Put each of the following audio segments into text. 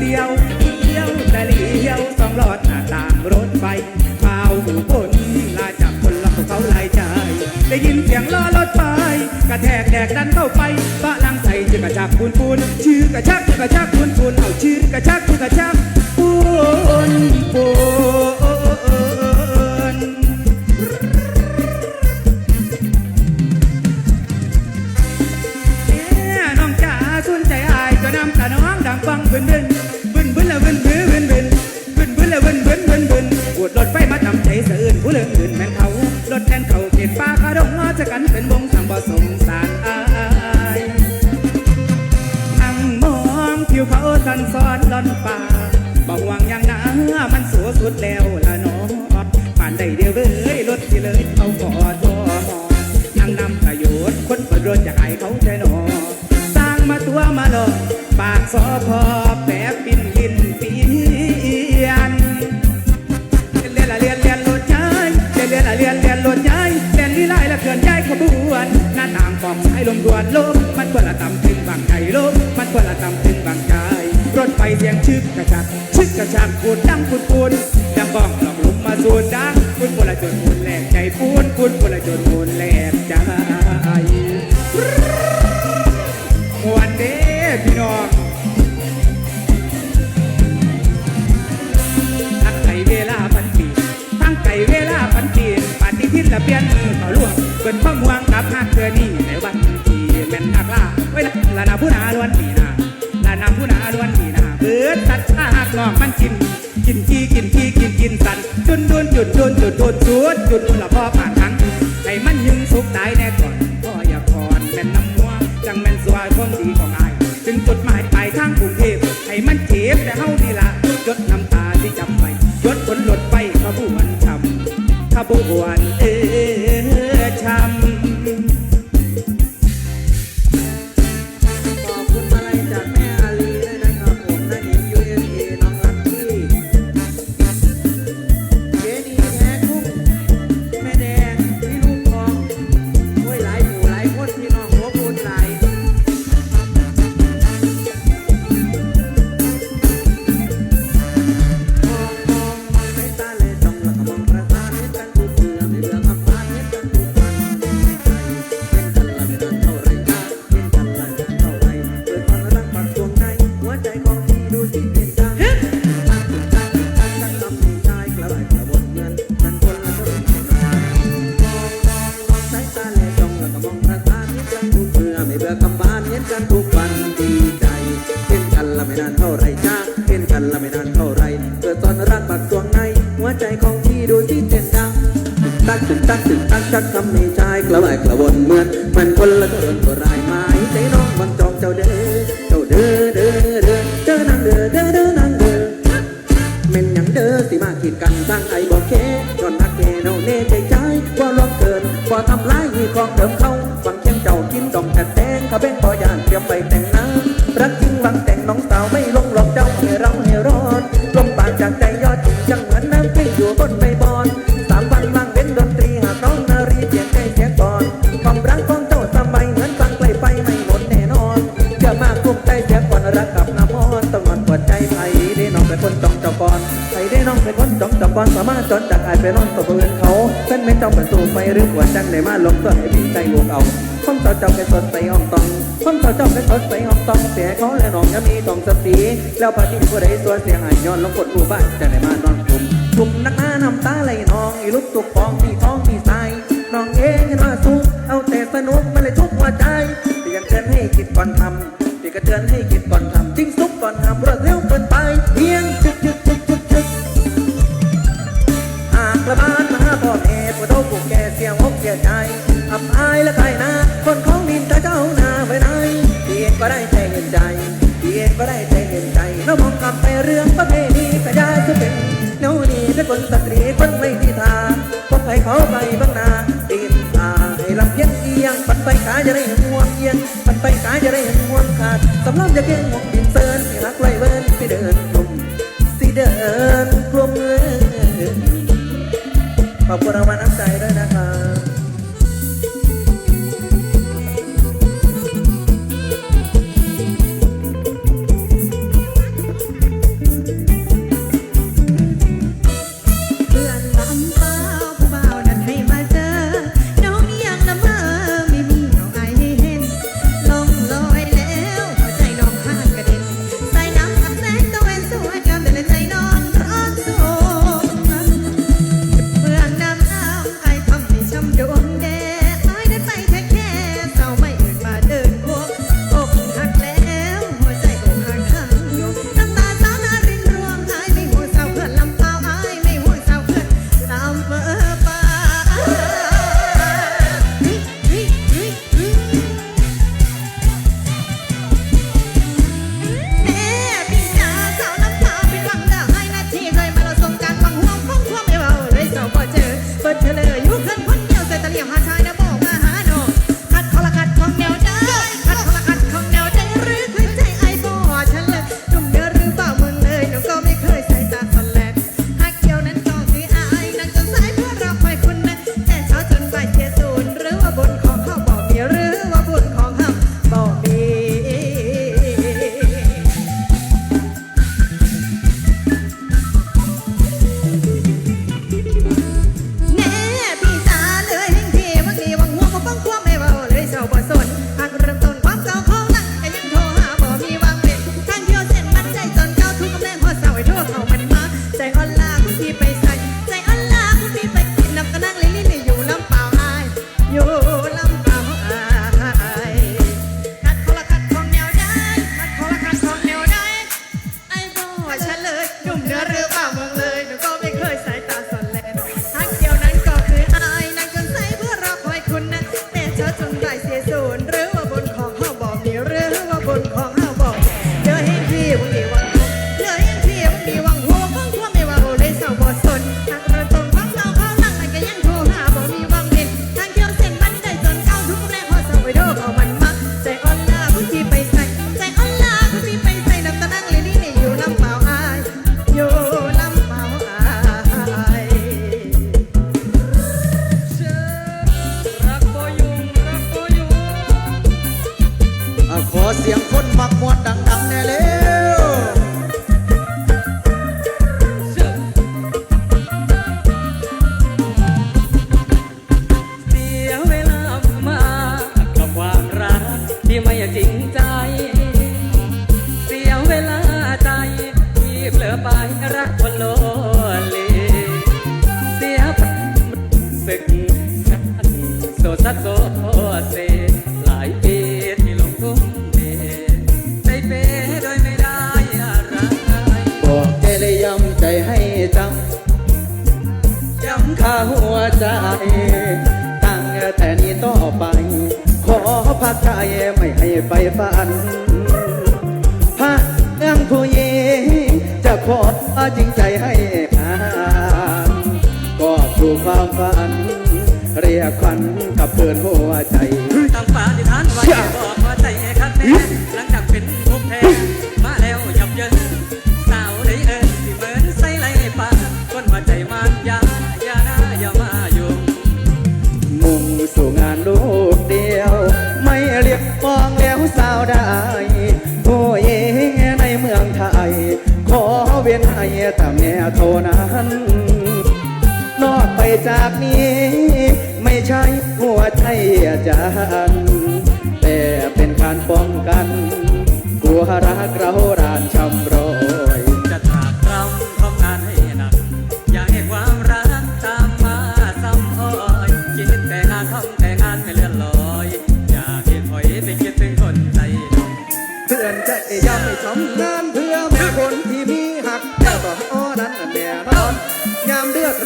เดียวเดียวแต่เลี้ยวสองหลอดหน้าต่างรถไฟเฝ้าหูบนลาจากคนละเขาลายใจ ได้ยินเสียงล้อรถไฟกระแทกแดกดันเข้าไปปะลังใส่ชื่อกระชักปูนปูนชื่อกระชักชื่อกระชักปูนปูนเอาชื่อกระชักชื่อกระชักปูนปูนน้องจ๋าสุนใจอายก็นำตาน้องดังฟังบึนบึน จะกันเป็นวงสังบ่สงสารอายนั่งมองผิวเขาสันซ้อนล่อนป่าบอกหวังอย่างนะมันสัวสุดแล้วละน้อผ่านได้เดียวเลยรถที่เลยเขาขอทอมอยังนำประโยชน์คนเปิดรถจะให้เขาใจหนอสร้างมาตัวมาหลอกปากสอพอ ลมดวนลมมันควรละตำถึงบางใจลมมันควรละตำถึงบางใจรถไฟเสียงชึกกระชักชึกกระชักปูดดังปูดปูนดังบ้องหลอกลุมมาสูดดังปูนปูนละจนปูนแหลกใจปูนปูนปูนละจนปูนแหลกใจวันเด้พี่น้องทั้งไก่เวลาพันปีทั้งไก่เวลา ปฏิทินละเปลี่ยนมือเขาล่วงเป็นข้อมวงกับหักเธอนี่ในวันที่แม่นหักลาไว้ละละนาผู้นาล้วนปีนาละนาผู้นาล้วนปีนาเบิดตัดชาหักนอกมันกินกินขี้กินขี้กินกินสันจุนดุนจุดดุนจุดดุนจุดจุดละพ่อผ่านทั้งให้มันยึงสุกตายแน่ก่อนพ่ออย่าพรแม่นน้ำมัวจังแม่นสวยคนดีของอาย ถึงจุดหมายปลายทางกรุงเทพ ใจของพี่ดูที่เป็นจังตักตึกตักตึกตักตักทำให้ใจกระวายกระวนเหมือนมันคนละเกินตัวรายไม้ใจน้องวังจองเจ้าเด้อเจ้าเด้อเด้อเด้อเจ้านางเด้อเด้อเด้อนางเด้อเม่นยังเด้อสิมาขีดกันสร้างไอ้บอกเคย้อนนักเกเนาเน่ใจใจว่าร้องเกินว่าทำร้ายมีของเดิม มีต้องสติแล้วปฏิผู้ใดตัวเสียหายย้อนลงกดผู้บ้านจะได้มานอนกลุ่มทุ่มนักหน้าน้ำตาไหลนองอีลุกตุกฟองมีท้อง ไปบ้างนาตีนตาให้ลำเพียงเอียงปัดไปขาจะได้ห่วงเอียงปัดไปขาจะได้ห่วงขาดสำลับจะเก่งห่วงบินเซินให้รักไรเวินสิเดินกลุ่มสิเดินกลุ่มเงินขอบคุณรางวัลน้ำใจ ไปรักวันโลเลเสียพันศึกสันโสดสัดโสเสหลายปีที่ลงทุ่งเดได้เปโดยไม่ได้อะไรบอกแกเลยย้ำใจให้จำจำข้าหัวใจตั้งแต่นี้ต่อไป ขอพักใจไม่ให้ไปฝัน ขอมาจริงใจให้ผ่านก็สู่ความฝัน เรียกขวันกับเพื่อนหัวใจตั้งป่าที่ทานไว้บอกว่าใจแอคักแน่หลังจากเป็น นั้น นอกไปจากนี้ ไม่ใช่หัวใจอาจารย์แต่เป็นการป้องกัน กลัวรักเรารานชำรอ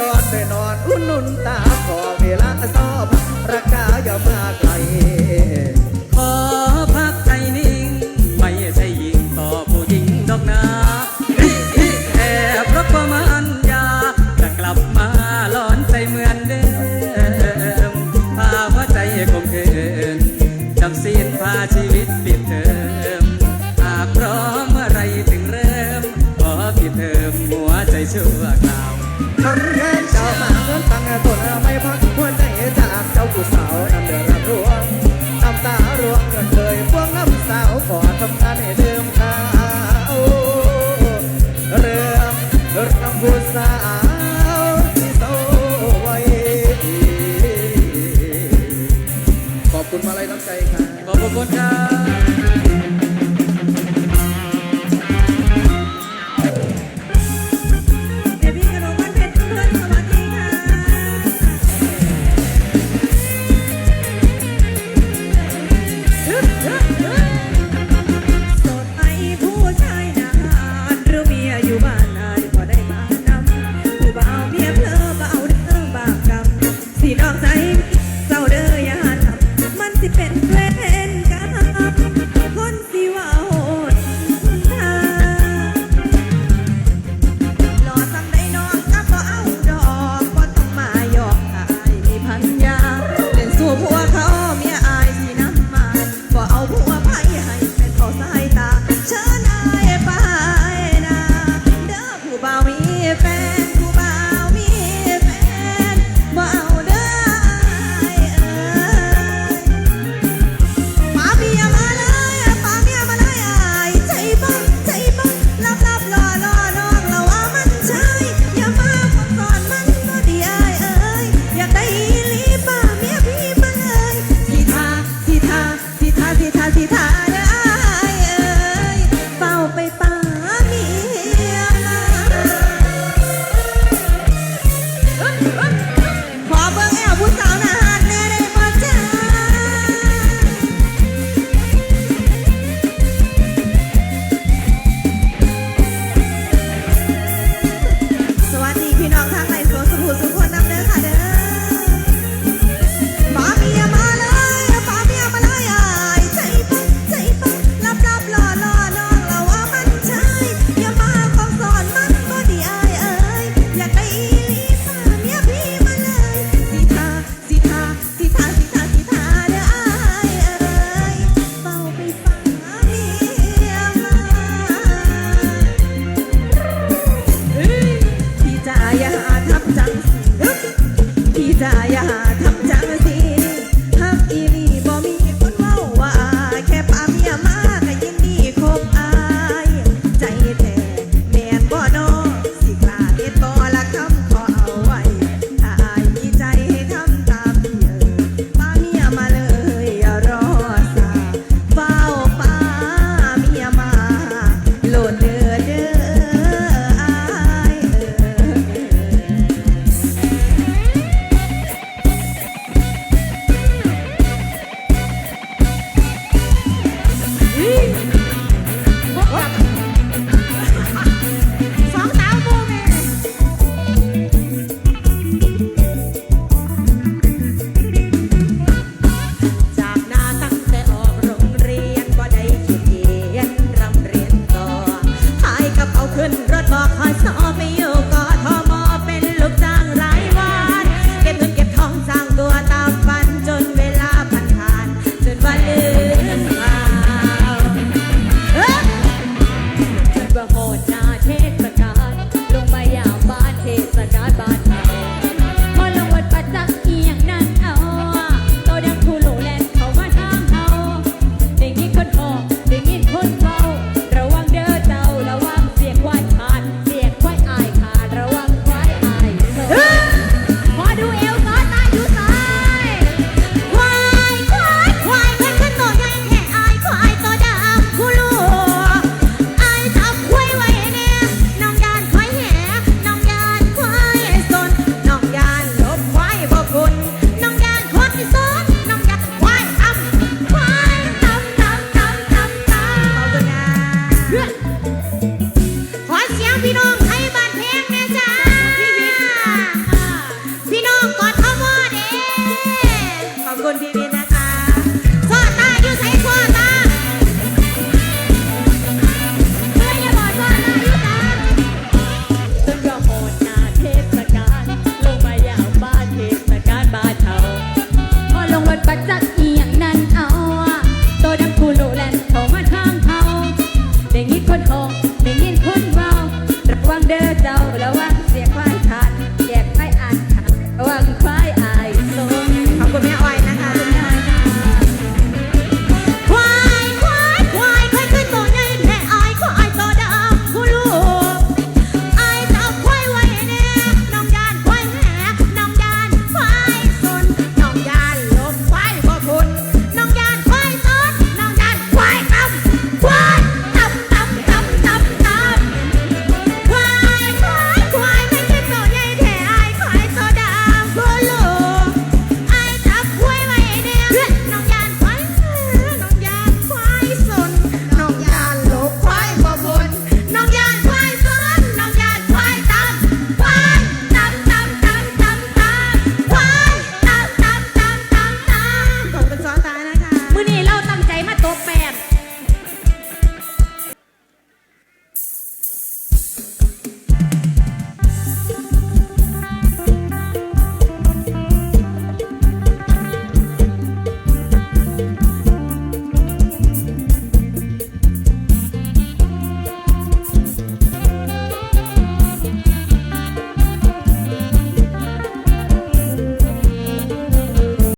ร้อนไปนอน อุ่นนุ่นตาขอเวลาซ้อบรักษาอย่ามาไกล 弹吉他